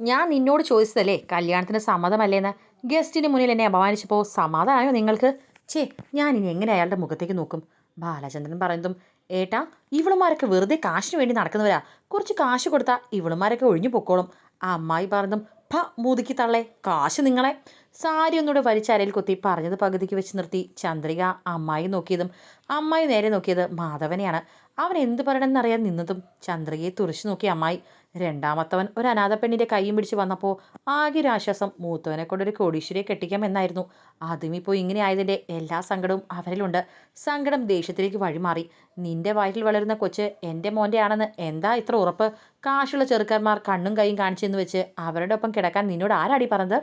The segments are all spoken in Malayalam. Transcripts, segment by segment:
ഞാൻ നിന്നോട് ചോദിച്ചതല്ലേ കല്യാണത്തിന് സമ്മതമല്ലേന്ന്? ഗസ്റ്റിന് മുന്നിൽ എന്നെ അപമാനിച്ചപ്പോൾ സമാധാനമായോ നിങ്ങൾക്ക്? ചേ ഞാൻ ഇനി എങ്ങനെ അയാളുടെ മുഖത്തേക്ക് നോക്കും? ബാലചന്ദ്രൻ പറയുന്നതും ഏട്ടാ ഇവളുമാരൊക്കെ വെറുതെ കാശിന് വേണ്ടി നടക്കുന്നവരാ. കുറച്ച് കാശ് കൊടുത്താൽ ഇവളുമാരൊക്കെ ഒഴിഞ്ഞു പൊക്കോളും. അമ്മായി പറഞ്ഞതും ഭ മൂതിക്ക് തള്ളേ കാശ് നിങ്ങളെ. സാരി ഒന്നുകൂടെ വലിച്ചരയിൽ കൊത്തി പറഞ്ഞത് പകുതിക്ക് വെച്ച് നിർത്തി ചന്ദ്രിക അമ്മായി നോക്കിയതും അമ്മായി നേരെ നോക്കിയത് മാധവനെയാണ്. അവൻ എന്ത് പറയണമെന്നറിയാൻ നിന്നതും ചന്ദ്രികയെ തുറച്ചു നോക്കി അമ്മായി. രണ്ടാമത്തവൻ ഒരു അനാഥ പെണ്ണിന്റെ കൈയും പിടിച്ച് വന്നപ്പോൾ ആകെ ഒരാശ്വാസം മൂത്തവനെ കൊണ്ടൊരു കോടീശ്വരിയെ കെട്ടിക്കാം എന്നായിരുന്നു. അതും ഇപ്പോൾ ഇങ്ങനെ ആയതിന്റെ എല്ലാ സങ്കടവും അവരിലുണ്ട് സങ്കടം ദേഷ്യത്തിലേക്ക് വഴിമാറി. നിന്റെ വയറ്റിൽ വളരുന്ന കൊച്ച് എന്റെ മോന്റെ ആണെന്ന് എന്താ ഇത്ര ഉറപ്പ്? കാശുള്ള ചെറുക്കന്മാർ കണ്ണും കൈയും കാണിച്ചെന്ന് വെച്ച് അവരുടെ ഒപ്പം കിടക്കാൻ നിന്നോട് ആരാടി പറഞ്ഞത്?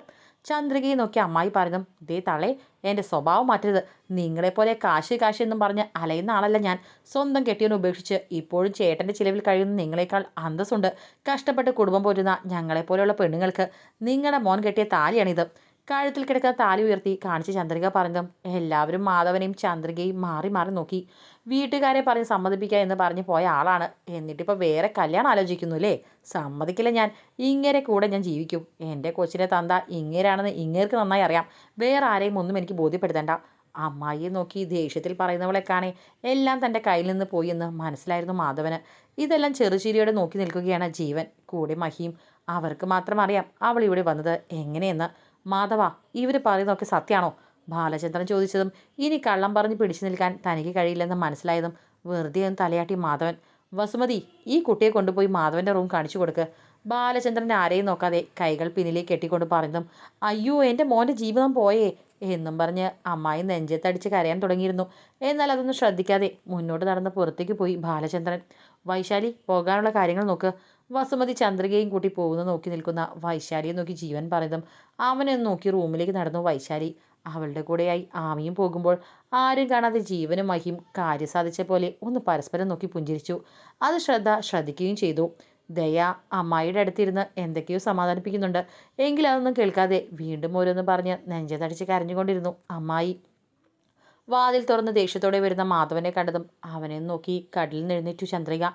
ചന്ദ്രികയെ നോക്കി അമ്മായി പറഞ്ഞു ദേ തളേ എന്റെ സ്വഭാവം മാറ്റരുത്. നിങ്ങളെപ്പോലെ കാശി കാശി എന്നും പറഞ്ഞ് അലയുന്ന ആളല്ല ഞാൻ. സ്വന്തം കെട്ടിയവനെ ഉപേക്ഷിച്ച് ഇപ്പോഴും ചേട്ടന്റെ ചിലവിൽ കഴിയുന്ന നിങ്ങളെക്കാൾ അന്തസ്സുണ്ട്. കഷ്ടപ്പെട്ട് കുടുംബം പോരുന്ന ഞങ്ങളെപ്പോലെയുള്ള പെണ്ണുങ്ങൾക്ക് നിങ്ങളുടെ മോൻ കെട്ടിയ താലിയാണിത്. കഴുത്തിൽ കിടക്കുന്ന താലി ഉയർത്തി കാണിച്ച് ചന്ദ്രിക പറഞ്ഞതും എല്ലാവരും മാധവനെയും ചന്ദ്രികയും മാറി മാറി നോക്കി. വീട്ടുകാരെ പറഞ്ഞ് സമ്മതിപ്പിക്കുക എന്ന് പറഞ്ഞ് പോയ ആളാണ്. എന്നിട്ടിപ്പോൾ വേറെ കല്യാണം ആലോചിക്കുന്നു അല്ലേ? സമ്മതിക്കില്ല ഞാൻ. ഇങ്ങനെ കൂടെ ഞാൻ ജീവിക്കും. എന്റെ കൊച്ചിനെ തന്ത ഇങ്ങേരാണെന്ന് ഇങ്ങേർക്ക് നന്നായി അറിയാം. വേറെ ആരെയും ഒന്നും എനിക്ക് ബോധ്യപ്പെടുത്തണ്ട. അമ്മായിയെ നോക്കി ദേഷ്യത്തിൽ പറയുന്നവളെ കാണേ എല്ലാം തന്റെ കയ്യിൽ നിന്ന് പോയി എന്ന് മനസ്സിലായിരുന്നു മാധവന്. ഇതെല്ലാം ചെറുചിരിയോടെ നോക്കി നിൽക്കുകയാണ് ജീവൻ. കൂടെ മഹിയും. അവർക്ക് മാത്രം അറിയാം അവൾ ഇവിടെ വന്നത് എങ്ങനെയെന്ന്. മാധവ ഇവർ പറയുന്നതൊക്കെ സത്യമാണോ? ബാലചന്ദ്രൻ ചോദിച്ചതും ഇനി കള്ളം പറഞ്ഞ് പിടിച്ചു നിൽക്കാൻ തനിക്ക് കഴിയില്ലെന്ന് മനസ്സിലായതും വെറുതെ ഒന്ന് തലയാട്ടി മാധവൻ വസുമതി ഈ കുട്ടിയെ കൊണ്ടുപോയി മാധവന്റെ റൂം കാണിച്ചു കൊടുക്ക്. ബാലചന്ദ്രൻ ആരെയും നോക്കാതെ കൈകൾ പിന്നിലേക്ക് കെട്ടിക്കൊണ്ട് പറഞ്ഞതും അയ്യോ എന്റെ മോന്റെ ജീവിതം പോയേ എന്നും പറഞ്ഞ് അമ്മായി നെഞ്ചത്തടിച്ച് കരയാൻ തുടങ്ങിയിരുന്നു. എന്നാൽ അതൊന്നും ശ്രദ്ധിക്കാതെ മുന്നോട്ട് നടന്ന് പുറത്തേക്ക് പോയി ബാലചന്ദ്രൻ. വൈശാലി പോകാനുള്ള കാര്യങ്ങൾ നോക്ക്. വസുമതി ചന്ദ്രികയും കൂട്ടി പോകുന്നു നോക്കി നിൽക്കുന്ന വൈശാലിയെ നോക്കി ജീവൻ പറഞ്ഞതും അവനെ നോക്കി റൂമിലേക്ക് നടന്നു വൈശാലി. അവളുടെ കൂടെയായി ആമിയും പോകുമ്പോൾ ആരും കാണാതെ ജീവനും മഹിയും കാര്യം സാധിച്ച പോലെ ഒന്ന് പരസ്പരം നോക്കി പുഞ്ചിരിച്ചു. അത് ശ്രദ്ധ ശ്രദ്ധിക്കുകയും ചെയ്തു. ദയ അമ്മായിയുടെ അടുത്തിരുന്ന് എന്തൊക്കെയോ സമാധാനിപ്പിക്കുന്നുണ്ട്. എങ്കിലും അതൊന്നും കേൾക്കാതെ വീണ്ടും ഓരോന്ന് പറഞ്ഞ് നെഞ്ചതടിച്ച് കരഞ്ഞുകൊണ്ടിരുന്നു. അമ്മായി വാതിൽ തുറന്ന് ദേഷ്യത്തോടെ വരുന്ന മാധവനെ കണ്ടതും അവനെ നോക്കി കടലിൽ നിന്നെഴുന്നേറ്റു ചന്ദ്രിക.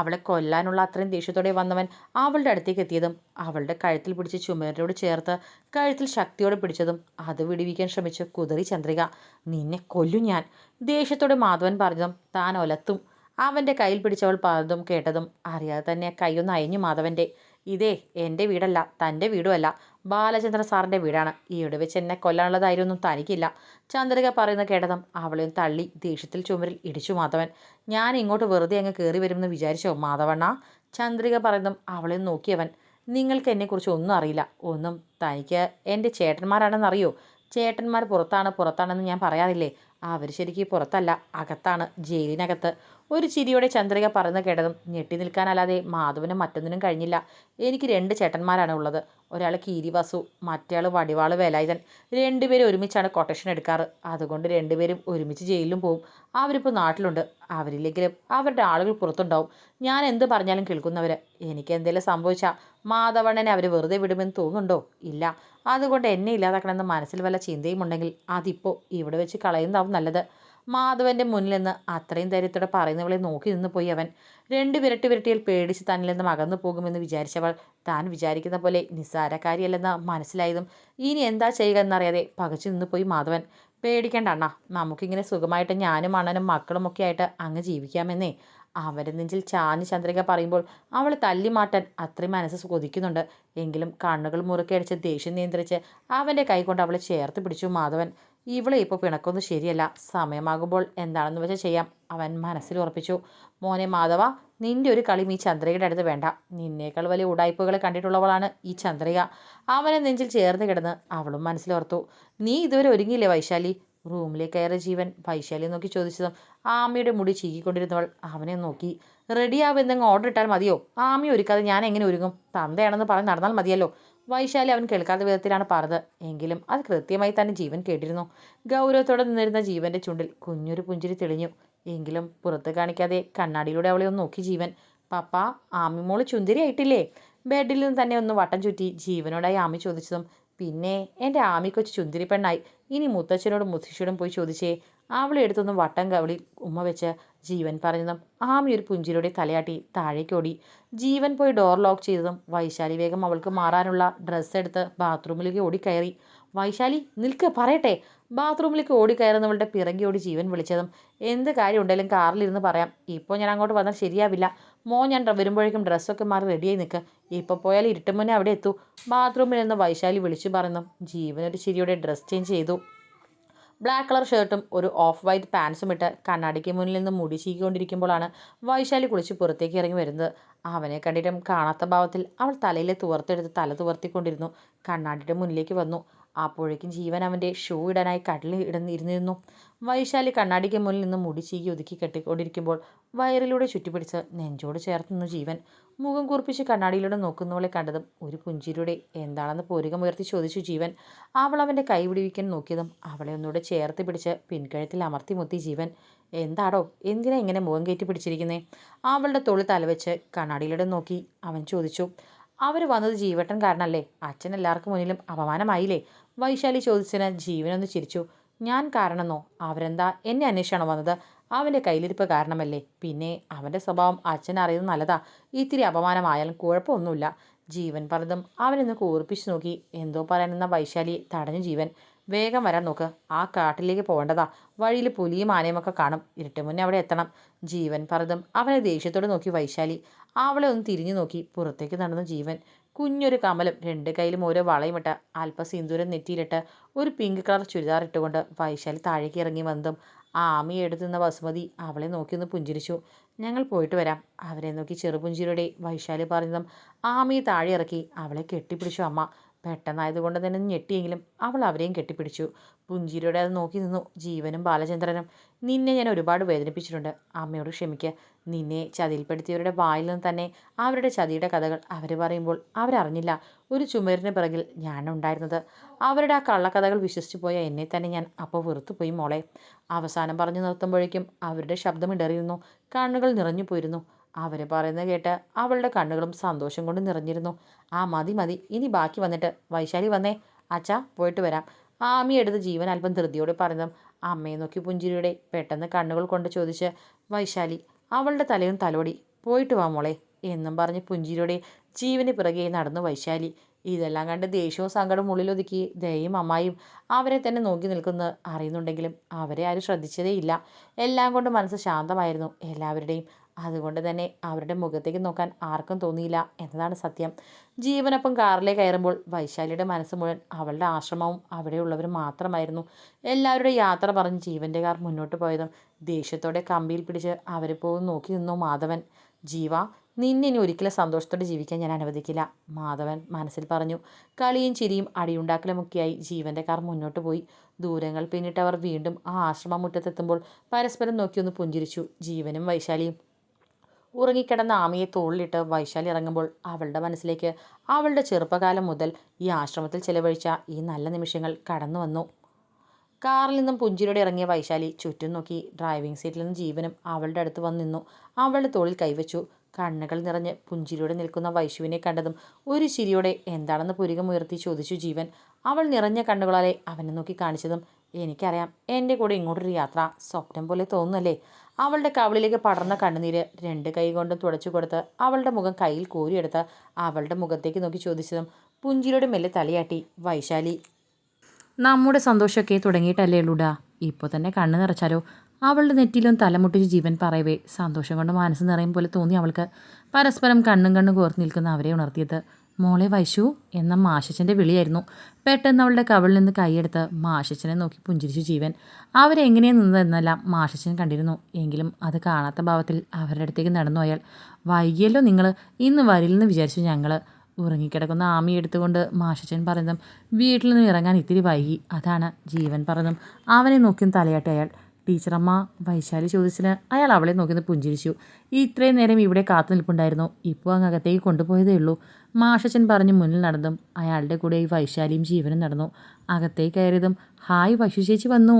അവളെ കൊല്ലാനുള്ള അത്രയും ദേഷ്യത്തോടെ വന്നവൻ അവളുടെ അടുത്തേക്ക് എത്തിയതും അവളുടെ കഴുത്തിൽ പിടിച്ച് ചുമരോട് ചേർത്ത് കഴുത്തിൽ ശക്തിയോടെ പിടിച്ചതും അത് വിടിവിക്കാൻ ശ്രമിച്ചു കുതിറി ചന്ദ്രിക. നിന്നെ കൊല്ലും ഞാൻ ദേഷ്യത്തോടെ മാധവൻ പറഞ്ഞതും താൻ ഒലത്തും. അവന്റെ കയ്യിൽ പിടിച്ചവൾ പറഞ്ഞതും കേട്ടതും അറിയാതെ തന്നെ കൈയൊന്ന് അയഞ്ഞു മാധവന്റെ ഇതേ എന്റെ വീടല്ല തന്റെ വീടുമല്ല. ബാലചന്ദ്ര സാറിന്റെ വീടാണ്. ഈയിടെ വെച്ച് എന്നെ കൊല്ലാനുള്ള ധൈര്യമൊന്നും തനിക്കില്ല. ചന്ദ്രിക പറയുന്ന കേട്ടതും അവളെയും തള്ളി ദേഷ്യത്തിൽ ചുമരിൽ ഇടിച്ചു മാധവൻ. ഞാൻ ഇങ്ങോട്ട് വെറുതെ അങ്ങ് കയറി വരുമെന്ന് വിചാരിച്ചോ മാധവണ്ണ? ചന്ദ്രിക പറയുന്നതും അവളെയും നോക്കിയവൻ. നിങ്ങൾക്ക് എന്നെക്കുറിച്ച് ഒന്നും അറിയില്ല. ഒന്നും തനിക്ക് എന്റെ ചേട്ടന്മാരാണെന്നറിയോ? ചേട്ടന്മാർ പുറത്താണ് പുറത്താണെന്ന് ഞാൻ പറയാറില്ലേ? അവർ ശരിക്കും പുറത്തല്ല. അകത്താണ് ജയിലിനകത്ത്. ഒരു ചിരിയോടെ ചന്ദ്രിക പറന്ന് കേട്ടതും ഞെട്ടി നിൽക്കാനല്ലാതെ മാധവനും മറ്റൊന്നിനും കഴിഞ്ഞില്ല. എനിക്ക് രണ്ട് ചേട്ടന്മാരാണ് ഉള്ളത്. ഒരാൾ കീരിവാസു മറ്റേയാൾ വടിവാൾ വേലായുധൻ. രണ്ടുപേരും ഒരുമിച്ചാണ് കൊട്ടേഷൻ എടുക്കാറ്. അതുകൊണ്ട് രണ്ടുപേരും ഒരുമിച്ച് ജയിലിലും പോവും. അവരിപ്പോൾ നാട്ടിലുണ്ട്. അവരില്ലെങ്കിലും അവരുടെ ആളുകൾ പുറത്തുണ്ടാവും. ഞാൻ എന്ത് പറഞ്ഞാലും കേൾക്കുന്നവർ എനിക്ക് എന്തെങ്കിലും സംഭവിച്ചാൽ മാധവണ്ണനെ അവർ വെറുതെ വിടുമെന്ന് തോന്നുന്നുണ്ടോ? ഇല്ല. അതുകൊണ്ട് എന്നെ ഇല്ലാതാക്കണമെന്ന് മനസ്സിൽ വല്ല ചിന്തയും ഉണ്ടെങ്കിൽ അതിപ്പോൾ ഇവിടെ വെച്ച് കളയുന്നതാവും നല്ലത്. മാധവന്റെ മുന്നിൽ നിന്ന് അത്രയും ധൈര്യത്തോടെ പറയുന്നവളെ നോക്കി നിന്ന് പോയി അവൻ. രണ്ട് വിരട്ടി വിരട്ടിയിൽ പേടിച്ച് തന്നിൽ നിന്നും അകന്നു പോകുമെന്ന് വിചാരിച്ചവൾ താൻ വിചാരിക്കുന്ന പോലെ നിസ്സാരക്കാരിയല്ലെന്ന് മനസ്സിലായതും ഇനി എന്താ ചെയ്യുക എന്നറിയാതെ പകച്ചു നിന്ന് പോയി മാധവൻ. പേടിക്കേണ്ട അണ്ണ നമുക്കിങ്ങനെ സുഖമായിട്ട് ഞാനും അണ്ണനും മക്കളും ഒക്കെ ആയിട്ട് അങ്ങ് ജീവിക്കാമെന്നേ. അവന്റെ നെഞ്ചിൽ ചാഞ്ഞ് ചന്ദ്രിക പറയുമ്പോൾ അവൾ തല്ലി മാറ്റാൻ അത്രയും മനസ്സ് കൊതിക്കുന്നുണ്ട്. എങ്കിലും കണ്ണുകൾ മുറുക്കടിച്ച് ദേഷ്യം നിയന്ത്രിച്ച് അവന്റെ കൈ കൊണ്ട് അവളെ ചേർത്ത് പിടിച്ചു മാധവൻ. ഇവളെ ഇപ്പോൾ പിണക്കൊന്നും ശരിയല്ല. സമയമാകുമ്പോൾ എന്താണെന്ന് വെച്ചാൽ ചെയ്യാം അവൻ മനസ്സിൽ ഉറപ്പിച്ചു. മോനെ മാധവ നിന്റെ ഒരു കളി ഈ ചന്ദ്രികയുടെ അടുത്ത് വേണ്ട. നിന്നേക്കാൾ വലിയ ഉടായ്പകൾ കണ്ടിട്ടുള്ളവളാണ് ഈ ചന്ദ്രിക. അവനെ നെഞ്ചിൽ ചേർന്ന് കിടന്ന് അവളും മനസ്സിലോർത്തു നീ ഇതുവരെ ഒരുങ്ങിയില്ലേ വൈശാലി? റൂമിലേക്ക് കയറിയ ജീവൻ വൈശാലി നോക്കി ചോദിച്ചതും ആമിയുടെ മുടി ചീകിക്കൊണ്ടിരുന്നവൾ അവനെ നോക്കി. റെഡിയാവെന്നങ്ങ് ഓർഡർ ഇട്ടാൽ മതിയോ? ആമി ഒരുക്കാതെ ഞാൻ എങ്ങനെ ഒരുങ്ങും? തന്തയാണെന്ന് പറഞ്ഞ് നടന്നാൽ മതിയല്ലോ? വൈശാലി അവൻ കേൾക്കാത്ത വിധത്തിലാണ് പറഞ്ഞത് എങ്കിലും അത് കൃത്യമായി തന്നെ ജീവൻ കേട്ടിരുന്നു. ഗൗരവത്തോടെ നിന്നിരുന്ന ജീവന്റെ ചുണ്ടിൽ കുഞ്ഞൊരു പുഞ്ചിരി തെളിഞ്ഞു. എങ്കിലും പുറത്ത് കാണിക്കാതെ കണ്ണാടിയിലൂടെ അവളെ ഒന്ന് നോക്കി ജീവൻ. പപ്പ ആമി മോൾ ചുന്തിരിയായിട്ടില്ലേ? ബെഡിൽ നിന്ന് തന്നെ ഒന്ന് വട്ടം ചുറ്റി ജീവനോടായി ആമി ചോദിച്ചതും പിന്നെ എന്റെ ആമിക്കൊച്ചു കൊച്ചു ചുന്തിരി പെണ്ണായി ഇനി മുത്തച്ഛനോടും മുത്തശ്ശിയോടും പോയി ചോദിച്ചേ അവളെ എടുത്തൊന്ന് വട്ടം കവളി ഉമ്മ വെച്ച് ജീവൻ പറഞ്ഞതും ആമി ഒരു പുഞ്ചിരിയുടെ തലയാട്ടി താഴേക്കോടി ജീവൻ പോയി ഡോർ ലോക്ക് ചെയ്തതും വൈശാലി വേഗം അവൾക്ക് മാറാനുള്ള ഡ്രസ്സ് എടുത്ത് ബാത്റൂമിലേക്ക് ഓടിക്കയറി. വൈശാലി നിൽക്ക് പറയട്ടെ. ബാത്റൂമിലേക്ക് ഓടിക്കയറുന്നവളുടെ പിറകിയോട് ജീവൻ വിളിച്ചതും എന്ത് കാര്യം ഉണ്ടെങ്കിലും കാറിലിരുന്ന് പറയാം. ഇപ്പോൾ ഞാൻ അങ്ങോട്ട് വന്നാൽ ശരിയാവില്ല. മോ ഞാൻ വരുമ്പോഴേക്കും ഡ്രസ്സൊക്കെ മാറി റെഡിയായി നിൽക്ക് ഇപ്പോൾ പോയാൽ ഇരുട്ട് മുന്നേ അവിടെ എത്തൂ. ബാത്റൂമിൽ നിന്ന് വൈശാലി വിളിച്ചു പറഞ്ഞു ജീവൻ ഒരു ചിരിയോടെ ഡ്രസ്സ് ചേഞ്ച് ചെയ്തു. ബ്ലാക്ക് കളർ ഷർട്ടും ഒരു ഓഫ് വൈറ്റ് പാൻസും ഇട്ട് കണ്ണാടിക്ക് മുന്നിൽ നിന്ന് മുടി ചീക്കൊണ്ടിരിക്കുമ്പോഴാണ് വൈശാലി കുളിച്ച് പുറത്തേക്ക് ഇറങ്ങി വരുന്നത്. അവനെ കണ്ടിട്ടും കാണാത്ത ഭാവത്തിൽ അവൾ തലയിലെ തുവർത്തെടുത്ത് തല തുവർത്തിക്കൊണ്ടിരുന്നു. കണ്ണാടിയുടെ മുന്നിലേക്ക് വന്നു. അപ്പോഴേക്കും ജീവൻ അവന്റെ ഷൂ ഇടാനായി കടലിൽ ഇടന്നിരുന്നിരുന്നു. വൈശാലി കണ്ണാടിക്ക് മുന്നിൽ നിന്ന് മുടി ചീകി ഒതുക്കി കെട്ടിക്കൊണ്ടിരിക്കുമ്പോൾ വയറിലൂടെ ചുറ്റിപ്പിടിച്ച് നെഞ്ചോട് ചേർത്ത് നിന്നു ജീവൻ. മുഖം കുറിപ്പിച്ച് കണ്ണാടിയിലൂടെ നോക്കുന്നവളെ കണ്ടതും ഒരു പുഞ്ചിരിയുടെ എന്താണെന്ന് പോരുകമുയർത്തി ചോദിച്ചു ജീവൻ. അവൾ അവന്റെ കൈ വിടിവിക്കാൻ നോക്കിയതും അവളെ ഒന്നുകൂടെ ചേർത്ത് പിടിച്ച് പിൻകഴുത്തിൽ അമർത്തി മുത്തി ജീവൻ. എന്താടോ എന്തിനാ ഇങ്ങനെ മുഖം കയറ്റി പിടിച്ചിരിക്കുന്നേ? അവളുടെ തൊളി തലവെച്ച് കണ്ണാടിയിലൂടെ നോക്കി അവൻ ചോദിച്ചു. അവർ വന്നത് ജീവട്ടൻ കാരണല്ലേ അച്ഛൻ എല്ലാവർക്കും മുന്നിലും അപമാനമായില്ലേ? വൈശാലി ചോദിച്ചതിന് ജീവനൊന്ന് ചിരിച്ചു. ഞാൻ കാരണമെന്നോ അവരെന്താ എന്നെ അന്വേഷിച്ചാണോ വന്നത്? അവന്റെ കയ്യിലിരിപ്പ് കാരണമല്ലേ? പിന്നെ അവന്റെ സ്വഭാവം അച്ഛൻ അറിയുന്നത് നല്ലതാ. ഇത്തിരി അപമാനമായാലും കുഴപ്പമൊന്നുമില്ല. ജീവൻ പറഞ്ഞതും അവനൊന്ന് കൂർപ്പിച്ച് നോക്കി. എന്തോ പറയാനെന്ന വൈശാലി തടഞ്ഞു ജീവൻ. വേഗം വരാൻ നോക്ക്. ആ കാട്ടിലേക്ക് പോകേണ്ടതാ. വഴിയിൽ പുലിയും ആനയുമൊക്കെ കാണും. ഇരുട്ട് മുന്നേ അവിടെ എത്തണം. ജീവൻ പറഞ്ഞതും അവനെ ദേഷ്യത്തോടെ നോക്കി വൈശാലി. അവളെ ഒന്ന് തിരിഞ്ഞു നോക്കി. പുറത്തേക്ക് നടന്നു ജീവൻ. കുഞ്ഞൊരു കമലും രണ്ട് കയ്യിലും ഓരോ വളയുമിട്ട് അല്പ സിന്ദൂരം നെറ്റിയിലിട്ട് ഒരു പിങ്ക് കളർ ചുരിദാർ ഇട്ടുകൊണ്ട് വൈശാലി താഴേക്ക് ഇറങ്ങി വന്നതും ആമി എടുത്തുന്ന ബസുമതി അവളെ നോക്കി ഒന്ന് പുഞ്ചിരിച്ചു. ഞങ്ങൾ പോയിട്ട് വരാം. അവരെ നോക്കി ചെറുപുഞ്ചിരിയുടെ വൈശാലി പറഞ്ഞതും ആമി താഴെ ഇറക്കി. അവളെ കെട്ടിപ്പിടിച്ചു അമ്മ. പെട്ടെന്നായതുകൊണ്ട് തന്നെ ഞെട്ടിയെങ്കിലും അവൾ അവരെയും കെട്ടിപ്പിടിച്ചു. പുഞ്ചിരിയുടെ അത് നോക്കി നിന്നു ജീവനും ബാലചന്ദ്രനും. നിന്നെ ഞാൻ ഒരുപാട് വേദനിപ്പിച്ചിട്ടുണ്ട്. അമ്മയോട് ക്ഷമിക്കുക നിന്നെ ചതിയിൽപ്പെടുത്തിയവരുടെ വായിൽ നിന്ന് തന്നെ അവരുടെ ചതിയുടെ കഥകൾ അവർ പറയുമ്പോൾ അവരറിഞ്ഞില്ല. ഒരു ചുമരിന് പിറകിൽ ഞാനുണ്ടായിരുന്നത് അവരുടെ ആ കള്ളക്കഥകൾ വിശ്വസിച്ചു പോയ എന്നെ തന്നെ ഞാൻ അപ്പോൾ വെറുത്തുപോയി മോളെ. അവസാനം പറഞ്ഞു നിർത്തുമ്പോഴേക്കും അവരുടെ ശബ്ദം ഇടറിയിരുന്നു കണ്ണുകൾ നിറഞ്ഞു പോയിരുന്നു. അവർ പറയുന്നത് കേട്ട് അവളുടെ കണ്ണുകളും സന്തോഷം കൊണ്ട് നിറഞ്ഞിരുന്നു. ആ മതി മതി. ഇനി ബാക്കി വന്നിട്ട് വൈശാലി വന്നേ. അച്ഛാ പോയിട്ട് വരാം. ആമി എടുത്ത് ജീവൻ അല്പം ധൃതിയോടെ പറഞ്ഞു അമ്മയെ നോക്കി പുഞ്ചിരിയുടെ പെട്ടെന്ന് കണ്ണുകൾ കൊണ്ട് ചോദിച്ച വൈശാലി അവളുടെ തലയും തലോടി പോയിട്ട് വാ മോളെ എന്നും പറഞ്ഞ് പുഞ്ചിരിയുടെ ജീവന് പിറകെ നടന്നു വൈശാലി. ഇതെല്ലാം കണ്ട് ദേഷ്യവും സങ്കടവും ഉള്ളിലൊതുക്കി ദയയും അമ്മായും അവരെ തന്നെ നോക്കി നിൽക്കുന്നത് അറിയുന്നുണ്ടെങ്കിലും അവരെ ആരും ശ്രദ്ധിച്ചതേ ഇല്ല എല്ലാം കൊണ്ട് മനസ്സ് ശാന്തമായിരുന്നു. എല്ലാവരുടെയും അതുകൊണ്ട് തന്നെ അവരുടെ മുഖത്തേക്ക് നോക്കാൻ ആർക്കും തോന്നിയില്ല എന്നതാണ് സത്യം. ജീവനൊപ്പം കാറിലേ കയറുമ്പോൾ വൈശാലിയുടെ മനസ്സ് മുഴുവൻ അവളുടെ ആശ്രമവും അവിടെയുള്ളവരും മാത്രമായിരുന്നു. എല്ലാവരുടെ യാത്ര പറഞ്ഞ് ജീവന്റെ കാർ മുന്നോട്ട് പോയതും ദേഷ്യത്തോടെ കമ്പിയിൽ പിടിച്ച് അവരെ പോകും നോക്കി നിന്നു മാധവൻ. ജീവ നിന്നെ ഇനി ഒരിക്കലും സന്തോഷത്തോടെ ജീവിക്കാൻ ഞാൻ അനുവദിക്കില്ല. മാധവൻ മനസ്സിൽ പറഞ്ഞു. കളിയും ചിരിയും അടിയുണ്ടാക്കലുമൊക്കെയായി ജീവന്റെ കാർ മുന്നോട്ട് പോയി. ദൂരങ്ങൾ പിന്നിട്ട് അവർ വീണ്ടും ആ ആശ്രമ മുറ്റത്തെത്തുമ്പോൾ പരസ്പരം നോക്കിയൊന്ന് പുഞ്ചിരിച്ചു. ജീവനും വൈശാലിയും ഉറങ്ങിക്കിടന്ന ആമയെ തോളിലിട്ട് വൈശാലി ഇറങ്ങുമ്പോൾ അവളുടെ മനസ്സിലേക്ക് അവളുടെ ചെറുപ്പകാലം മുതൽ ഈ ആശ്രമത്തിൽ ചെലവഴിച്ച ഈ നല്ല നിമിഷങ്ങൾ കടന്നു വന്നു. കാറിൽ നിന്നും പുഞ്ചിരിയോടെ ഇറങ്ങിയ വൈശാലി ചുറ്റും നോക്കി ഡ്രൈവിംഗ് സീറ്റിൽ നിന്ന് ജീവനും അവളുടെ അടുത്ത് വന്നു നിന്നു അവളുടെ തോളിൽ കൈവച്ചു. കണ്ണുകൾ നിറഞ്ഞ് പുഞ്ചിരിയോടെ നിൽക്കുന്ന വൈശുവിനെ കണ്ടതും ഒരു ചിരിയോടെ എന്താണെന്ന് പുരികമുയർത്തി ചോദിച്ചു ജീവൻ. അവൾ നിറഞ്ഞ കണ്ണുകളാലെ അവനെ നോക്കി കാണിച്ചതും എനിക്കറിയാം എന്റെ കൂടെ ഇങ്ങോട്ടൊരു യാത്ര സ്വപ്നം പോലെ തോന്നുന്നല്ലേ. അവളുടെ കവളിലേക്ക് പടർന്ന കണ്ണുനീര് രണ്ട് കൈ കൊണ്ടും തുടച്ചു കൊടുത്ത് അവളുടെ മുഖം കയ്യിൽ കോരിയെടുത്ത് അവളുടെ മുഖത്തേക്ക് നോക്കി ചോദിച്ചതും പുഞ്ചിരിയുടെ മെല്ലെ തലയാട്ടി വൈശാലി നമ്മുടെ സന്തോഷമൊക്കെ തുടങ്ങിയിട്ടല്ലേ ഉള്ളൂടാ. ഇപ്പോൾ തന്നെ കണ്ണ് നിറച്ചാലോ? അവളുടെ നെറ്റിലും തലമുട്ടിച്ച് ജീവൻ പറയവേ. സന്തോഷം കൊണ്ട് മനസ്സ് നിറയും പോലെ തോന്നി അവൾക്ക്. പരസ്പരം കണ്ണും കണ്ണും കോർത്ത് നിൽക്കുന്ന അവരെ ഉണർത്തിയത്. മോളെ വൈശു എന്ന മാഷച്ചന്റെ വിളിയായിരുന്നു. പെട്ടെന്ന് അവളുടെ കവിളിൽ നിന്ന് കൈയെടുത്ത് മാഷച്ചനെ നോക്കി പുഞ്ചിരിച്ചു ജീവൻ. അവരെങ്ങനെയാണ് നിന്നതെന്നെല്ലാം മാഷച്ചൻ കണ്ടിരുന്നു. എങ്കിലും അത് കാണാത്ത ഭാവത്തിൽ അവരുടെ അടുത്തേക്ക് നടന്നു അയാൾ. വൈകിയല്ലോ നിങ്ങൾ ഇന്ന് വരില്ലെന്ന് വിചാരിച്ചു ഞങ്ങൾ ഉറങ്ങിക്കിടക്കുന്ന ആമി എടുത്തുകൊണ്ട് മാഷച്ചൻ പറഞ്ഞതും വീട്ടിൽ നിന്ന് ഇറങ്ങാൻ ഇത്തിരി വൈകി. അതാണ് ജീവൻ പറഞ്ഞതും. അവനെ നോക്കിയും തലയാട്ടി അയാൾ. ടീച്ചറമ്മ വൈശാലി ചോദിച്ചതിന് അയാൾ അവളെ നോക്കി പുഞ്ചിരിച്ചു. ഈ ഇത്രയും നേരം ഇവിടെ കാത്തു നിൽപ്പുണ്ടായിരുന്നു. ഇപ്പോൾ അങ്ങ് അകത്തേക്ക് കൊണ്ടുപോയതേ ഉള്ളൂ. മാഷച്ചൻ പറഞ്ഞ് മുന്നിൽ നടന്നും. അയാളുടെ കൂടെ ഈ വൈശാലിയും ജീവനും നടന്നു. അകത്തേക്ക് കയറിയതും ഹായ് വൈശു ചേച്ചി വന്നു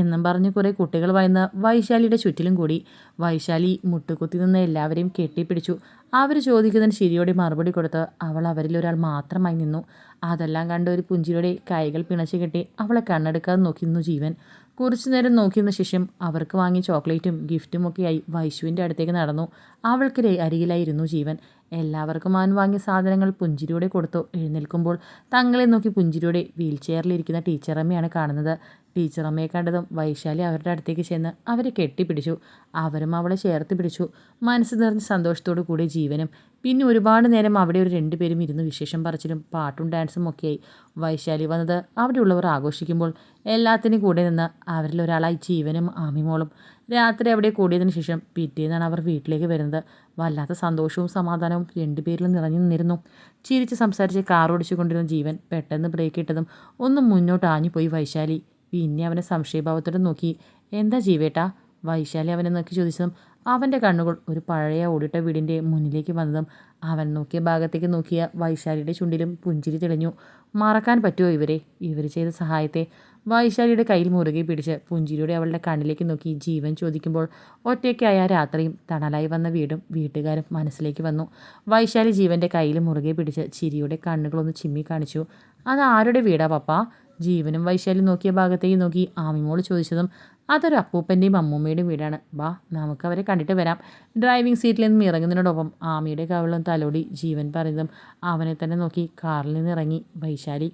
എന്നും പറഞ്ഞ് കുറേ കുട്ടികൾ വയന്ന് വൈശാലിയുടെ ചുറ്റിലും കൂടി. വൈശാലി മുട്ടുകുത്തി നിന്ന് എല്ലാവരെയും കെട്ടിപ്പിടിച്ചു. അവർ ചോദിക്കുന്നതിന് ശരിയോടെ മറുപടി കൊടുത്ത് അവൾ അവരിൽ ഒരാൾ മാത്രമായി നിന്നു. അതെല്ലാം കണ്ട് ഒരു പുഞ്ചിരിയുടെ കൈകൾ പിണച്ചു കെട്ടി അവളെ കണ്ണെടുക്കാതെ നോക്കി നിന്നു ജീവൻ. കുറച്ചു നേരം നോക്കിയിരുന്ന ശേഷം അവർക്ക് വാങ്ങിയ ചോക്ലേറ്റും ഗിഫ്റ്റും ഒക്കെയായി വൈശുവിന്റെ അടുത്തേക്ക് നടന്നു. അവൾക്ക് അരികിലായിരുന്നു ജീവൻ. എല്ലാവർക്കും അവൻ വാങ്ങിയ സാധനങ്ങൾ പുഞ്ചിരിയോടെ കൊടുത്തു. എഴുന്നേൽക്കുമ്പോൾ തങ്ങളെ നോക്കി പുഞ്ചിരിയോടെ വീൽ ചെയറിലിരിക്കുന്ന ടീച്ചറമ്മയാണ് കാണുന്നത്. ടീച്ചറമ്മയെ കണ്ടതും വൈശാലി അവരുടെ അടുത്തേക്ക് ചെന്ന് അവരെ കെട്ടിപ്പിടിച്ചു. അവരും അവളെ ചേർത്ത് പിടിച്ചു. മനസ്സ് നിറഞ്ഞ സന്തോഷത്തോടു കൂടി ജീവനും പിന്നെ ഒരുപാട് നേരം അവിടെ ഒരു രണ്ടുപേരും ഇരുന്ന് വിശേഷം പറച്ചിലും പാട്ടും ഡാൻസും ഒക്കെയായി. വൈശാലി വന്നത് അവിടെയുള്ളവർ ആഘോഷിക്കുമ്പോൾ എല്ലാത്തിനും കൂടെ നിന്ന് അവരിൽ ഒരാളായി ജീവനും ആമിമോളും. രാത്രി അവിടെ കൂടിയതിന് ശേഷം പിറ്റേന്നാണ് അവർ വീട്ടിലേക്ക് വരുന്നത്. വല്ലാത്ത സന്തോഷവും സമാധാനവും രണ്ടുപേരിലും നിറഞ്ഞു നിന്നിരുന്നു. ചിരിച്ച് സംസാരിച്ച് കാർ ഓടിച്ചു കൊണ്ടിരുന്ന ജീവൻ പെട്ടെന്ന് ബ്രേക്ക് ഇട്ടതും ഒന്ന് മുന്നോട്ട് ആഞ്ഞുപോയി വൈശാലി. പിന്നെ അവനെ സംശയഭാവത്തോടെ നോക്കി. എന്താ ജീവേട്ടാ? വൈശാലി അവനെ നോക്കി ചോദിച്ചതും അവന്റെ കണ്ണുകൾ ഒരു പഴയ ഓടിട്ട വീടിന്റെ മുന്നിലേക്ക് വന്നതും അവൻ നോക്കിയ ഭാഗത്തേക്ക് നോക്കിയ വൈശാലിയുടെ ചുണ്ടിലും പുഞ്ചിരി തെളിഞ്ഞു. മറക്കാൻ പറ്റുമോ ഇവരെ? ഇവർ ചെയ്ത സഹായത്തെ വൈശാലിയുടെ കയ്യിൽ മുറുകെ പിടിച്ച് പുഞ്ചിരിയുടെ അവളുടെ കണ്ണിലേക്ക് നോക്കി ജീവൻ ചോദിക്കുമ്പോൾ ഒറ്റയ്ക്കായ രാത്രിയും തണലായി വന്ന വീടും വീട്ടുകാരും മനസ്സിലേക്ക് വന്നു. വൈശാലി ജീവന്റെ കയ്യിൽ മുറുകെ പിടിച്ച് ചിരിയുടെ കണ്ണുകളൊന്ന് ചിമ്മി കാണിച്ചു. അത് ആരുടെ വീടാ പപ്പ? ജീവനും വൈശാലി നോക്കിയ ഭാഗത്തേക്ക് നോക്കി ആമിമോൾ ചോദിച്ചതും അതൊരു അപ്പൂപ്പന്റെയും അമ്മൂമ്മയുടെയും വീടാണ്. ബാ നമുക്ക് അവരെ കണ്ടിട്ട് വരാം. ഡ്രൈവിംഗ് സീറ്റിൽ നിന്നും ഇറങ്ങുന്നതിനോടൊപ്പം ആമിയുടെ കവിളും തലോടി ജീവൻ പറയുന്നതും അവനെ തന്നെ നോക്കി കാറിൽ നിന്ന് ഇറങ്ങി വൈശാലി.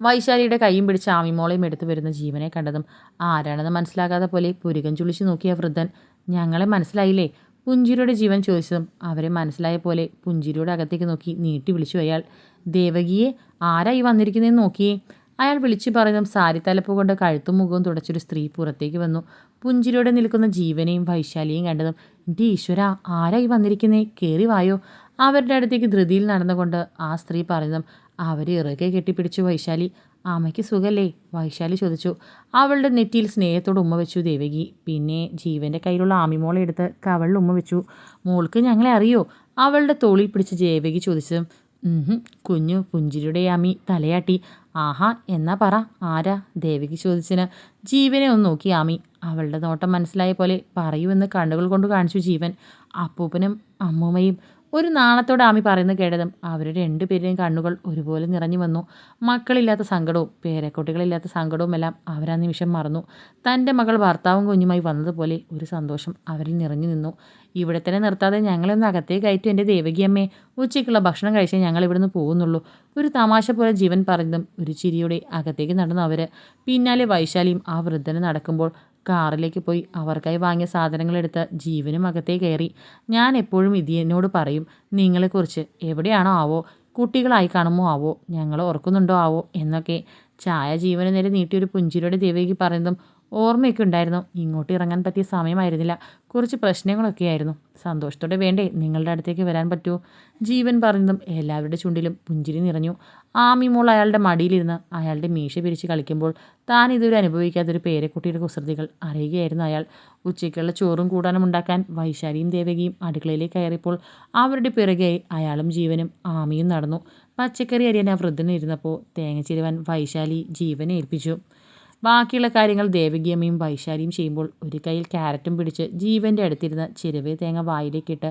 വൈശാലിയുടെ കൈയും പിടിച്ച് ആമിമോളെയും എടുത്തു വരുന്ന ജീവനെ കണ്ടതും ആരാണെന്ന് മനസ്സിലാകാതെ പോലെ പുരുകൻ ചുളിച്ച് നോക്കിയ വൃദ്ധൻ ഞങ്ങളെ മനസ്സിലായില്ലേ? പുഞ്ചിരിയുടെ ജീവൻ ചോദിച്ചതും അവരെ മനസ്സിലായ പോലെ പുഞ്ചിരിയുടെ അകത്തേക്ക് നോക്കി നീട്ടി വിളിച്ചു അയാൾ ദേവകിയെ ആരായി വന്നിരിക്കുന്നതെന്ന് നോക്കിയേ? അയാൾ വിളിച്ചു പറയുന്നതും സാരി തലപ്പ് കൊണ്ട് കഴുത്തും മുഖവും തുടച്ചൊരു സ്ത്രീ പുറത്തേക്ക് വന്നു. പുഞ്ചിരിയോടെ നിൽക്കുന്ന ജീവനെയും വൈശാലിയും കണ്ടതും എന്റെ ഈശ്വര ആരായി വന്നിരിക്കുന്നേ? കയറി വായോ? അവരുടെ അടുത്തേക്ക് ധൃതിയിൽ നടന്നുകൊണ്ട് ആ സ്ത്രീ പറയുന്നതും അവരെ ഇറകെ കെട്ടിപ്പിടിച്ചു വൈശാലി. അമ്മയ്ക്ക് സുഖല്ലേ? വൈശാലി ചോദിച്ചു. അവളുടെ നെറ്റിയിൽ സ്നേഹത്തോട് ഉമ്മ വെച്ചു ദേവകി. പിന്നെ ജീവന്റെ കയ്യിലുള്ള ആമിമോളെ എടുത്ത് കവളിൽ ഉമ്മ വെച്ചു. മോൾക്ക് ഞങ്ങളെ അറിയോ? അവളുടെ തോളിൽ പിടിച്ച് ദേവകി ചോദിച്ചതും കുഞ്ഞു പുഞ്ചിരിയുടെ അമ്മി തലയാട്ടി. ആഹാ എന്നാ പറ ആരാ ദേവിക്ക് ചോദിച്ചതിന്? ജീവനെ ഒന്ന് നോക്കി ആമി അവളുടെ നോട്ടം മനസ്സിലായ പോലെ പറയുമെന്ന് കണ്ണുകൾ കൊണ്ട് കാണിച്ചു ജീവൻ. അപ്പൂപ്പനും അമ്മൂമ്മയും ഒരു നാണത്തോടെ ആമി പറയുന്നത് കേട്ടതും അവരുടെ രണ്ടുപേരുടെയും കണ്ണുകൾ ഒരുപോലെ നിറഞ്ഞു വന്നു. മക്കളില്ലാത്ത സങ്കടവും പേരക്കുട്ടികളില്ലാത്ത സങ്കടവും എല്ലാം അവരാ നിമിഷം മറന്നു. തന്റെ മകൾ ഭർത്താവും കുഞ്ഞുമായി വന്നതുപോലെ ഒരു സന്തോഷം അവരിൽ നിറഞ്ഞു നിന്നു. ഇവിടെ തന്നെ നിർത്താതെ ഞങ്ങളൊന്ന് അകത്തേക്ക് കയറ്റും എന്റെ ദേവകിയമ്മേ ഉച്ചയ്ക്കുള്ള ഭക്ഷണം കഴിച്ചേ ഞങ്ങൾ ഇവിടുന്ന് പോകുന്നുള്ളൂ. ഒരു തമാശ പോലെ ജീവൻ പറഞ്ഞതും ഒരു ചിരിയോടെ അകത്തേക്ക് നടന്നു അവർ പിന്നാലെ വൈശാലിയും ആ വൃദ്ധന് നടക്കുമ്പോൾ കാറിലേക്ക് പോയി. അവർക്കായി വാങ്ങിയ സാധനങ്ങളെടുത്ത് ജീവനും അകത്തേ കയറി. ഞാൻ എപ്പോഴും ഇതിനോട് പറയും നിങ്ങളെക്കുറിച്ച് എവിടെയാണോ ആവോ? കുട്ടികളായി കാണുമോ ആവോ? ഞങ്ങൾ ഓർക്കുന്നുണ്ടോ ആവോ? എന്നൊക്കെ. ചായ ജീവന് നേരെ നീട്ടിയൊരു പുഞ്ചിരിയുടെ ദേവികി പറയുന്നതും ഓർമ്മയൊക്കെ ഉണ്ടായിരുന്നു. ഇങ്ങോട്ട് ഇറങ്ങാൻ പറ്റിയ സമയമായിരുന്നില്ല. കുറച്ച് പ്രശ്നങ്ങളൊക്കെ ആയിരുന്നു. സന്തോഷത്തോടെ വേണ്ടേ നിങ്ങളുടെ അടുത്തേക്ക് വരാൻ പറ്റുമോ ജീവൻ പറഞ്ഞതും എല്ലാവരുടെ ചുണ്ടിലും പുഞ്ചിരി നിറഞ്ഞു. ആമി മോൾ അയാളുടെ മടിയിലിരുന്ന് അയാളുടെ മീശ പിരിച്ച് കളിക്കുമ്പോൾ താൻ ഇതുവരെ അനുഭവിക്കാത്തൊരു പേരക്കുട്ടിയുടെ കുസൃതികൾ അറിയുകയായിരുന്നു അയാൾ. ഉച്ചയ്ക്കുള്ള ചോറും കൂടാനും ഉണ്ടാക്കാൻ വൈശാലിയും ദേവകിയും അടുക്കളയിലേക്ക് കയറിയപ്പോൾ അവരുടെ പിറകെ അയാളും ജീവനും ആമിയും നടന്നു. പച്ചക്കറി അരിയാൻ ആ വൃദ്ധനിരുന്നപ്പോൾ തേങ്ങ ചിരുവാൻ വൈശാലി ജീവനെ ഏൽപ്പിച്ചു. ബാക്കിയുള്ള കാര്യങ്ങൾ ദേവകിയമ്മയും വൈശാലിയും ചെയ്യുമ്പോൾ ഒരു കയ്യിൽ ക്യാരറ്റും പിടിച്ച് ജീവന്റെ അടുത്തിരുന്ന ചെരുവേ തേങ്ങ വായിലേക്കിട്ട്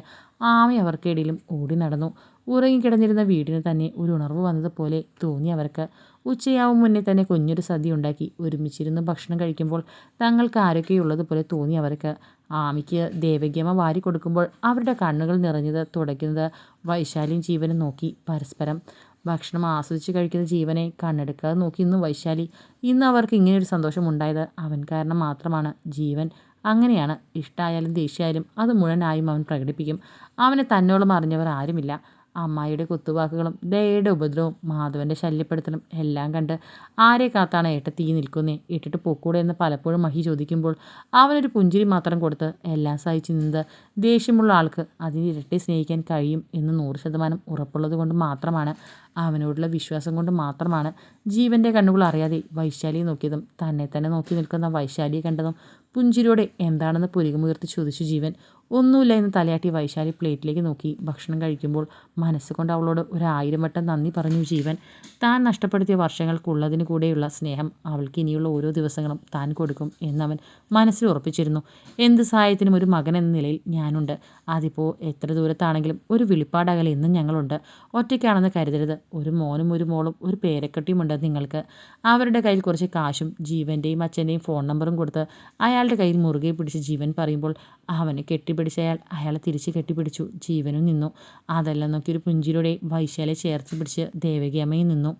ആമി അവർക്കിടയിലും ഓടി നടന്നു. ഉറങ്ങിക്കിടന്നിരുന്ന വീടിന് തന്നെ ഒരു ഉണർവ് വന്നതുപോലെ തോന്നി അവർക്ക്. ഉച്ചയാവും മുന്നേ തന്നെ കുഞ്ഞൊരു സദ്യ ഉണ്ടാക്കി ഒരുമിച്ചിരുന്ന് ഭക്ഷണം കഴിക്കുമ്പോൾ തങ്ങൾക്ക് ആരൊക്കെയുള്ളതുപോലെ തോന്നി അവർക്ക്. ആമിക്ക് ദേവകിയമ്മ വാരി കൊടുക്കുമ്പോൾ അവരുടെ കണ്ണുകൾ നിറഞ്ഞത് തുടയ്ക്കുന്നത് വൈശാലിയും ജീവനും നോക്കി പരസ്പരം. ഭക്ഷണം ആസ്വദിച്ച് കഴിക്കുന്ന ജീവനെ കണ്ണെടുക്കാതെ നോക്കി ഇന്ന് വൈശാലി. ഇന്ന് അവർക്ക് ഇങ്ങനെയൊരു സന്തോഷം ഉണ്ടായത് അവൻ കാരണം മാത്രമാണ്. ജീവൻ അങ്ങനെയാണ്. ഇഷ്ടമായാലും ദേഷ്യമായാലും അത് മുഴുവനായും അവൻ പ്രകടിപ്പിക്കും. അവനെ തന്നോളം അറിഞ്ഞവർ ആരുമില്ല. അമ്മായിയുടെ കുത്തുവാക്കുകളും ദയയുടെ ഉപദ്രവവും മാധവന്റെ ശല്യപ്പെടുത്തലും എല്ലാം കണ്ട് ആരെ കാത്താണ് തീ നിൽക്കുന്നേ? ഇട്ടിട്ട് പൊക്കൂടെ എന്ന് പലപ്പോഴും മഹി ചോദിക്കുമ്പോൾ അവനൊരു പുഞ്ചിരി മാത്രം കൊടുത്ത് എല്ലാം സഹിച്ചു നിന്നത് ദേഷ്യമുള്ള ആൾക്ക് അതിന് ഇരട്ടി സ്നേഹിക്കാൻ കഴിയും എന്ന് നൂറ് ശതമാനം ഉറപ്പുള്ളത് കൊണ്ട് മാത്രമാണ്. അവനോടുള്ള വിശ്വാസം കൊണ്ട് മാത്രമാണ് ജീവന്റെ കണ്ണുകൾ അറിയാതെ വൈശാലിയെ നോക്കിയതും തന്നെ തന്നെ നോക്കി നിൽക്കുന്ന വൈശാലിയെ കണ്ടതും പുഞ്ചിരിയോടെ എന്താണെന്ന് പുരുകമുയർത്തി ചോദിച്ചു ജീവൻ. ഒന്നുമില്ല എന്ന് തലയാട്ടി വൈശാലി പ്ലേറ്റിലേക്ക് നോക്കി. ഭക്ഷണം കഴിക്കുമ്പോൾ മനസ്സുകൊണ്ട് അവളോട് ആയിരം വട്ടം നന്ദി പറഞ്ഞു ജീവൻ. താൻ നഷ്ടപ്പെടുത്തിയ വർഷങ്ങൾക്കുള്ളതിന് കൂടെയുള്ള സ്നേഹം അവൾക്ക് ഇനിയുള്ള ഓരോ ദിവസങ്ങളും താൻ കൊടുക്കും എന്നവൻ മനസ്സിൽ ഉറപ്പിച്ചിരുന്നു. എന്ത് സഹായത്തിനും ഒരു മകൻ എന്ന നിലയിൽ ഞാനുണ്ട്. അതിപ്പോൾ എത്ര ദൂരത്താണെങ്കിലും ഒരു വിളിപ്പാടകൽ എന്നും ഞങ്ങളുണ്ട്. ഒറ്റയ്ക്കാണെന്ന് കരുതരുത്. ഒരു മോനും ഒരു മോളും ഒരു പേരക്കെട്ടിയുമുണ്ട് നിങ്ങൾക്ക്. അവരുടെ കയ്യിൽ കുറച്ച് കാശും ജീവന്റെയും അച്ഛന്റെയും ഫോൺ നമ്പറും കൊടുത്ത് അയാളുടെ കയ്യിൽ മുറുകെ പിടിച്ച് ജീവൻ പറയുമ്പോൾ അവനെ കെട്ടിപ്പിടിച്ച അയാൾ അയാളെ തിരിച്ച് കെട്ടിപ്പിടിച്ചു. ജീവനും നിന്നു. അതെല്ലാം നോക്കി ഒരു പുഞ്ചിരിയോടെ വൈശാലെ ചേർത്ത് പിടിച്ച് ദേവകിയമ്മയും നിന്നു.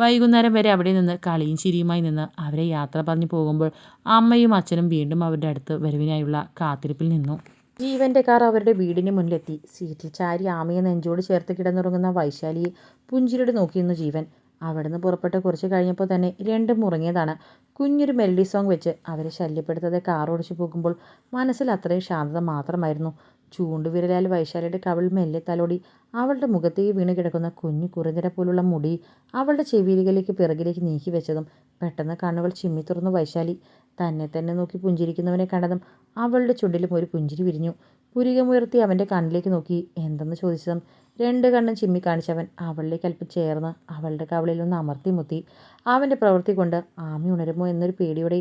വൈകുന്നേരം വരെ അവിടെ നിന്ന് കളിയും ചിരിയുമായി നിന്ന് അവരെ യാത്ര പറഞ്ഞു പോകുമ്പോൾ അമ്മയും അച്ഛനും വീണ്ടും അവരുടെ അടുത്ത് വരവിനായുള്ള കാത്തിരിപ്പിൽ നിന്നു. ജീവന്റെ കാർ അവരുടെ വീടിന് മുന്നിലെത്തി. സീറ്റിൽ ചാരി ആമയെ നെഞ്ചോട് ചേർത്ത് കിടന്നുറങ്ങുന്ന വൈശാലിയെ പുഞ്ചിലൂടെ നോക്കിയിരുന്നു ജീവൻ. അവിടുന്ന് പുറപ്പെട്ട് കുറച്ച് കഴിഞ്ഞപ്പോൾ തന്നെ രണ്ടും മുറങ്ങിയതാണ്. കുഞ്ഞൊരു മെലഡി സോങ് വെച്ച് അവരെ ശല്യപ്പെടുത്താതെ കാർ ഓടിച്ചു പോകുമ്പോൾ മനസ്സിൽ അത്രയും ശാന്തത മാത്രമായിരുന്നു. ചൂണ്ടുവിരലാൽ വൈശാലിയുടെ കവിൾ മെല്ലെ തലോടി അവളുടെ മുഖത്തേക്ക് വീണ് കിടക്കുന്ന കുഞ്ഞു കുറുനിര പോലുള്ള മുടി അവളുടെ ചെവിയിലേക്ക് പിറകിലേക്ക് നീക്കി വെച്ചതും പെട്ടെന്ന് കണ്ണുകൾ ചിമ്മി തുറന്നു വൈശാലി. തന്നെ തന്നെ നോക്കി പുഞ്ചിരിക്കുന്നവനെ കണ്ടതും അവളുടെ ചുണ്ടിലും ഒരു പുഞ്ചിരി വിരിഞ്ഞു. പുരികമുയർത്തി അവന്റെ കണ്ണിലേക്ക് നോക്കി എന്തെന്ന് ചോദിച്ചതും രണ്ട് കണ്ണും ചിമ്മി കാണിച്ചവൻ അവളിലേക്ക് അല്പം ചേർന്ന് അവളുടെ കവളിൽ ഒന്ന് അമർത്തി മുത്തി. അവന്റെ പ്രവൃത്തി കൊണ്ട് ആമി ഉണരുമോ എന്നൊരു പേടിയോടെ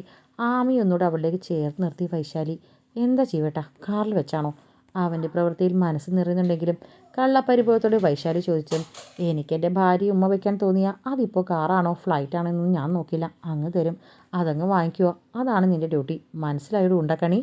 ആമി ഒന്നുകൂടെ അവളിലേക്ക് ചേർത്ത് നിർത്തി വൈശാലി. എന്താ ചെയ്യട്ടാ കാറിൽ വെച്ചാണോ? അവന്റെ പ്രവൃത്തിയിൽ മനസ്സ് നിറയുന്നുണ്ടെങ്കിലും കള്ളപ്പരിഭവത്തോട് വൈശാലി ചോദിച്ചു എനിക്ക് എന്റെ ഭാര്യ ഉമ്മ വയ്ക്കാൻ തോന്നിയ അതിപ്പോൾ കാറാണോ? ഫ്ലൈറ്റാണോ എന്നൊന്നും ഞാൻ നോക്കില്ല അങ്ങ് തരും. അതങ്ങ് വാങ്ങിക്കുക അതാണ് നിന്റെ ഡ്യൂട്ടി. മനസ്സിലായൊരു ഉണ്ടക്കണി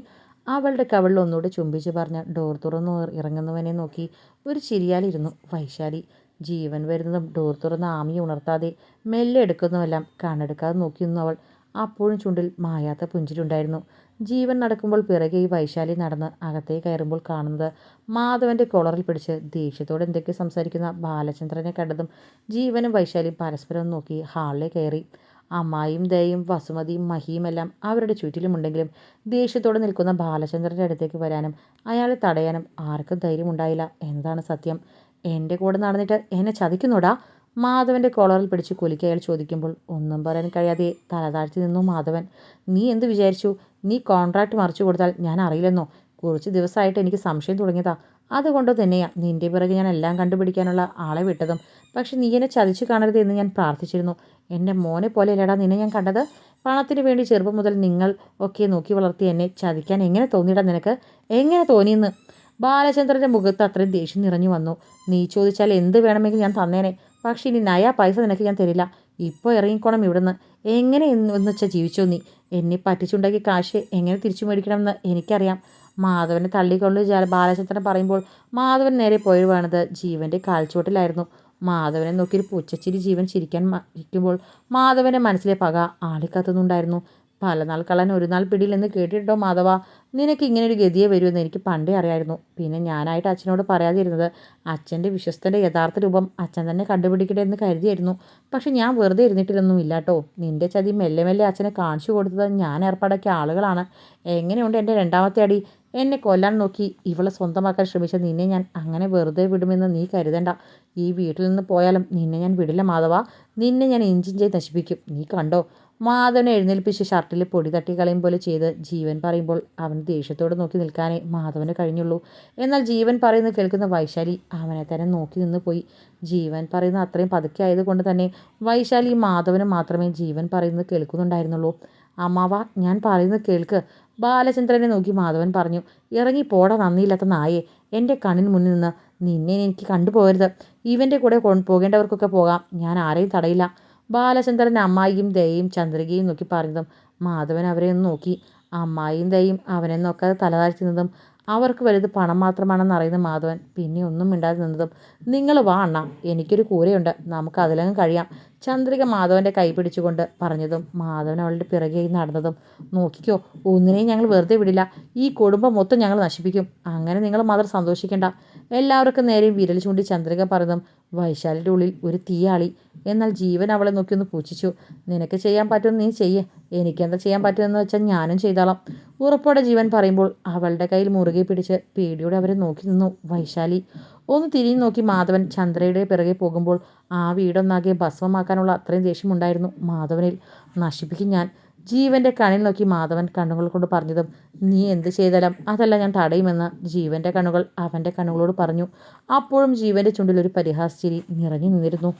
അവളുടെ കവളിൽ ഒന്നുകൂടെ ചുംബിച്ച് പറഞ്ഞ ഡോർ തുറന്നു ഇറങ്ങുന്നവനെ നോക്കി ഒരു ചിരിയാലിരുന്നു വൈശാലി. ജീവൻ വരുന്നതും ഡോർ തുറന്ന് ആമിയെ ഉണർത്താതെ മെല്ലെ എടുക്കുന്നതെല്ലാം കണ്ണെടുക്കാതെ നോക്കിയിരുന്നു അവൾ. അപ്പോഴും ചുണ്ടിൽ മായാത്ത പുഞ്ചിരിയുണ്ടായിരുന്നു. ജീവൻ നടക്കുമ്പോൾ പിറകെ ഈ വൈശാലി നടന്ന് അകത്തേക്ക് കയറുമ്പോൾ കാണുന്നത് മാധവന്റെ കൊളറിൽ പിടിച്ച് ദേഷ്യത്തോടെ എന്തൊക്കെ സംസാരിക്കുന്ന ബാലചന്ദ്രനെ കണ്ടതും ജീവനും വൈശാലിയും പരസ്പരം നോക്കി ഹാളിൽ കയറി. അമ്മായിയും ദയയും വസുമതിയും മഹിയും എല്ലാം അവരുടെ ചുറ്റിലുമുണ്ടെങ്കിലും ദേഷ്യത്തോടെ നിൽക്കുന്ന ബാലചന്ദ്രന്റെ അടുത്തേക്ക് വരാനും അയാളെ തടയാനും ആർക്കും ധൈര്യമുണ്ടായില്ല. എന്താണ് സത്യം? എന്റെ കൂടെ നടന്നിട്ട് എന്നെ ചതിക്കുന്നോടാ? മാധവന്റെ കോളറിൽ പിടിച്ച് കുലുക്കി അയാൾ ചോദിക്കുമ്പോൾ ഒന്നും പറയാൻ കഴിയാതെ തലതാഴ്ത്തി നിന്നു മാധവൻ. നീ എന്ത് വിചാരിച്ചു? നീ കോൺട്രാക്റ്റ് മറിച്ചു കൊടുത്താൽ ഞാൻ അറിയില്ലെന്നോ? കുറച്ച് ദിവസമായിട്ട് എനിക്ക് സംശയം തുടങ്ങിയതാ. അതുകൊണ്ട് തന്നെയാണ് നിന്റെ പിറകെ ഞാൻ എല്ലാം കണ്ടുപിടിക്കാനുള്ള ആളെ വിട്ടതും. പക്ഷെ നീ എന്നെ ചതിച്ചു കാണരുത് എന്ന് ഞാൻ പ്രാർത്ഥിച്ചിരുന്നു. എന്റെ മോനെ പോലെ അല്ലടാ നിന്നെ ഞാൻ കണ്ടത്? പണത്തിന് വേണ്ടി ചെറുപ്പം മുതൽ നിങ്ങൾ ഒക്കെ നോക്കി വളർത്തി എന്നെ ചതിക്കാൻ എങ്ങനെ തോന്നിയിടാ നിനക്ക്? എങ്ങനെ തോന്നിയെന്ന്? ബാലചന്ദ്രന്റെ മുഖത്ത് അത്രയും ദേഷ്യം നിറഞ്ഞു വന്നു. നീ ചോദിച്ചാൽ എന്ത് വേണമെങ്കിൽ ഞാൻ തന്നേനെ. പക്ഷേ ഇനി നയാ പൈസ നിനക്ക് ഞാൻ തരില്ല. ഇപ്പോൾ ഇറങ്ങിക്കോണം ഇവിടുന്ന്. എങ്ങനെ എന്ന് വെച്ചാൽ ജീവിച്ചു നീ? എന്നെ പറ്റിച്ചുണ്ടാക്കിയ കാശ് എങ്ങനെ തിരിച്ചു മേടിക്കണമെന്ന് എനിക്കറിയാം. മാധവനെ തള്ളിക്കൊള്ളു ബാലചന്ദ്രൻ പറയുമ്പോൾ മാധവൻ നേരെ പോയി വീണത് ജീവന്റെ കാൽച്ചുവട്ടിലായിരുന്നു. മാധവനെ നോക്കിയൊരു പൂച്ചച്ചിരി ജീവൻ ചിരിക്കാൻ ഇരിക്കുമ്പോൾ മാധവന്റെ മനസ്സിലെ പക ആളിക്കത്തുന്നുണ്ടായിരുന്നു. പല നാൾ കള്ളൻ ഒരു നാൾ പിടിയിലെന്ന് കേട്ടിട്ടോ മാധവ? നിനക്ക് ഇങ്ങനെ ഒരു ഗതിയെ വരുമെന്ന് എനിക്ക് പണ്ടേ അറിയായിരുന്നു. പിന്നെ ഞാനായിട്ട് അച്ഛനോട് പറയാതിരുന്നത് അച്ഛന്റെ വിശ്വസ്തന്റെ യഥാർത്ഥ രൂപം അച്ഛൻ തന്നെ കണ്ടുപിടിക്കട്ടെ എന്ന് കരുതിയായിരുന്നു. പക്ഷെ ഞാൻ വെറുതെ ഇരുന്നിട്ടില്ലൊന്നും ഇല്ലാട്ടോ നിന്റെ ചതി മെല്ലെ മെല്ലെ അച്ഛനെ കാണിച്ചു കൊടുത്തത് ഞാൻ ഏർപ്പാടാക്കിയ ആളുകളാണ്. എങ്ങനെയുണ്ട് എന്റെ രണ്ടാമത്തെ അടി? എന്നെ കൊല്ലാൻ നോക്കി. ഇവളെ സ്വന്തമാക്കാൻ ശ്രമിച്ച നിന്നെ ഞാൻ അങ്ങനെ വെറുതെ വിടുമെന്ന് നീ കരുതണ്ട. ഈ വീട്ടിൽ നിന്ന് പോയാലും നിന്നെ ഞാൻ വിടില്ല മാധവ. നിന്നെ ഞാൻ ഇഞ്ചിഞ്ചായി നശിപ്പിക്കും. നീ കണ്ടോ? മാധവനെ എഴുന്നേൽപ്പിച്ച് ഷർട്ടിൽ പൊടി തട്ടി കളയും പോലെ ചെയ്ത് ജീവൻ പറയുമ്പോൾ അവൻ ദേഷ്യത്തോടെ നോക്കി നിൽക്കാനേ മാധവന് കഴിഞ്ഞുള്ളൂ. എന്നാൽ ജീവൻ പറയുന്നത് കേൾക്കുന്ന വൈശാലി അവനെ തന്നെ നോക്കി നിന്ന് പോയി. ജീവൻ പറയുന്ന അത്രയും പതുക്കെ ആയതുകൊണ്ട് തന്നെ വൈശാലി മാധവന് മാത്രമേ ജീവൻ പറയുന്നത് കേൾക്കുന്നുണ്ടായിരുന്നുള്ളൂ. അമ്മാവ ഞാൻ പറയുന്നത് കേൾക്ക്. ബാലചന്ദ്രനെ നോക്കി മാധവൻ പറഞ്ഞു ഇറങ്ങി പോട നന്ദിയില്ലാത്ത നായെ. എന്റെ കണ്ണിന് മുന്നിൽ നിന്ന് നിന്നെ എനിക്ക് കണ്ടുപോകരുത്. ഇവന്റെ കൂടെ പോകേണ്ടവർക്കൊക്കെ പോകാം. ഞാൻ ആരെയും തടയില്ല. ബാലചന്ദ്രൻ അമ്മായിയും ദയയും ചന്ദ്രികയും നോക്കി പറഞ്ഞതും മാധവൻ അവരെ ഒന്ന് നോക്കി. അമ്മായിയും ദയയും അവനെ നോക്കാതെ തലതാഴ്ത്തുന്നതും അവർക്ക് വലുത് പണം മാത്രമാണെന്ന് അറിയുന്ന മാധവൻ പിന്നെ ഒന്നും മിണ്ടാതെ നിന്നതും നിങ്ങൾ വാ അണ്ണ എനിക്കൊരു കൂരയുണ്ട് നമുക്ക് അതിലങ്ങ് കഴിയാം. ചന്ദ്രിക മാധവന്റെ കൈ പിടിച്ചുകൊണ്ട് പറഞ്ഞതും മാധവൻ അവളുടെ പിറകെ നടന്നതും നോക്കിക്കോ ഒന്നിനെയും ഞങ്ങൾ വെറുതെ വിടില്ല. ഈ കുടുംബം മൊത്തം ഞങ്ങൾ നശിപ്പിക്കും. അങ്ങനെ നിങ്ങൾ മാത്രം സന്തോഷിക്കേണ്ട. എല്ലാവർക്കും നേരെയും വിരൽ ചൂണ്ടി ചന്ദ്രിക പറഞ്ഞതും വൈശാലിന്റെ ഉള്ളിൽ ഒരു തീയാളി. എന്നാൽ ജീവൻ അവളെ നോക്കി ഒന്ന് പൂച്ചിച്ചു നിനക്ക് ചെയ്യാൻ പറ്റുമെന്ന് നീ ചെയ്യേ. എനിക്കെന്താ ചെയ്യാൻ പറ്റുമെന്ന് വെച്ചാൽ ഞാനും ചെയ്തോളാം. ഉറപ്പോടെ ജീവൻ പറയുമ്പോൾ അവളുടെ കയ്യിൽ മുറുകെ പിടിച്ച് പേടിയോടെ അവരെ നോക്കി നിന്നു വൈശാലി. ഒന്ന് തിരിഞ്ഞു നോക്കി മാധവൻ ചന്ദ്രയുടെ പിറകെ പോകുമ്പോൾ ആ വീടൊന്നാകെ ഭസ്മമാക്കാനുള്ള അത്രയും ദേഷ്യമുണ്ടായിരുന്നു മാധവനിൽ. നശിപ്പിക്കും ഞാൻ. ജീവന്റെ കണ്ണിൽ നോക്കി മാധവൻ കണ്ണുകൾ കൊണ്ട് പറഞ്ഞതും നീ എന്ത് ചെയ്താലും അതല്ല ഞാൻ തടയുമെന്ന് ജീവന്റെ കണ്ണുകൾ അവന്റെ കണ്ണുകളോട് പറഞ്ഞു. അപ്പോഴും ജീവന്റെ ചുണ്ടിൽ ഒരു പരിഹാസച്ചിരി നിറഞ്ഞു നിന്നിരുന്നു.